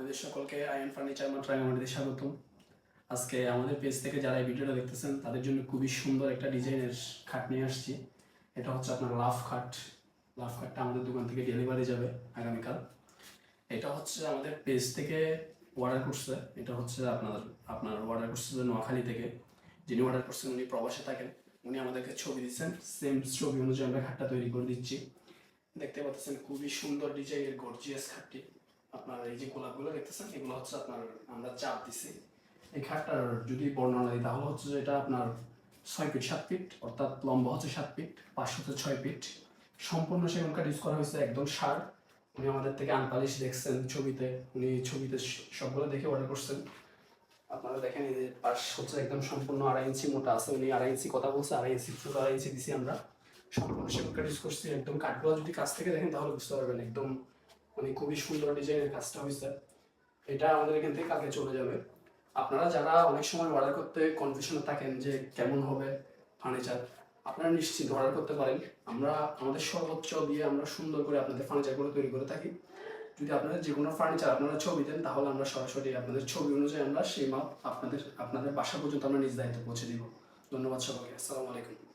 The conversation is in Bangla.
আপনাদের সকলকে আয়ন ফার্নিচার মাত্র আমাদের স্বাগতম। আজকে আমাদের পেজ থেকে যারা এই ভিডিওটা দেখতেছেন, তাদের জন্য খুবই সুন্দর একটা ডিজাইনের খাট নিয়ে আসছি। এটা হচ্ছে আপনার লাফ খাট। লাফ খাটটা আমাদের দোকান থেকে ডেলিভারি যাবে আগামীকাল। এটা হচ্ছে আমাদের পেজ থেকে অর্ডার করছে। এটা হচ্ছে আপনার আপনার অর্ডার করছে নোয়াখালী থেকে। যিনি অর্ডার করছেন, উনি প্রবাসে থাকেন। উনি আমাদেরকে ছবি দিচ্ছেন। সেম ছবি অনুযায়ী আমরা খাটটা তৈরি করে দিচ্ছি। দেখতে পাচ্ছেন খুবই সুন্দর ডিজাইনের গর্জিয়াস খাটটি। আপনার এই যে গোলাপগুলো দেখতেছেন, এগুলো হচ্ছে আপনার আমরা চাপ দিছি। এই খাটটার যদি বর্ণনা দিই, তাহলে হচ্ছে যে এটা আপনার ছয় ফিট, সাত ফিট, অর্থাৎ লম্বা হচ্ছে সাত ফিট পাঁচশো হচ্ছে ছয় ফিট। সম্পূর্ণ সেগুন কাঠ ইউজ করা হয়েছে একদম সার। উনি আমাদের থেকে আনপালিশ দেখছেন ছবিতে, উনি ছবিতে সবগুলো দেখে অর্ডার করছেন। আপনারা দেখেন এই যে পাশ হচ্ছে একদম সম্পূর্ণ আড়াই ইঞ্চি মোটা আছে, উনি আড়াই ইঞ্চি কথা বলছে, আড়াই ইঞ্চি ছোট আড়াই ইঞ্চি দিছি আমরা। সম্পূর্ণ সেগুন কাঠ ইউজ করছি, একদম কাঠগুলো যদি কাছ থেকে দেখেন, তাহলে বুঝতে পারবেন একদম মানে খুবই সুন্দর ডিজাইনের কাজটা হয়েছে। এটা আমাদের এখান থেকে কালকে চলে যাবে। আপনারা যারা অনেক সময় অর্ডার করতে কনফিউশনে থাকেন যে কেমন হবে ফার্নিচার আপনারা নিশ্চিত অর্ডার করতে পারেন। আমরা, আমাদের সর্বোচ্চ দিয়ে আমরা সুন্দর করে আপনাদের ফার্নিচারগুলো তৈরি করে থাকি। যদি আপনাদের যে কোনো ফার্নিচার আপনারা ছবি দেন, তাহলে আমরা সরাসরি আপনাদের ছবি অনুযায়ী আমরা সেই মাপ আপনাদের আপনাদের বাসা পর্যন্ত আমরা নিজ দায়িত্ব পৌঁছে দিব। ধন্যবাদ সবাইকে। আসসালামু আলাইকুম।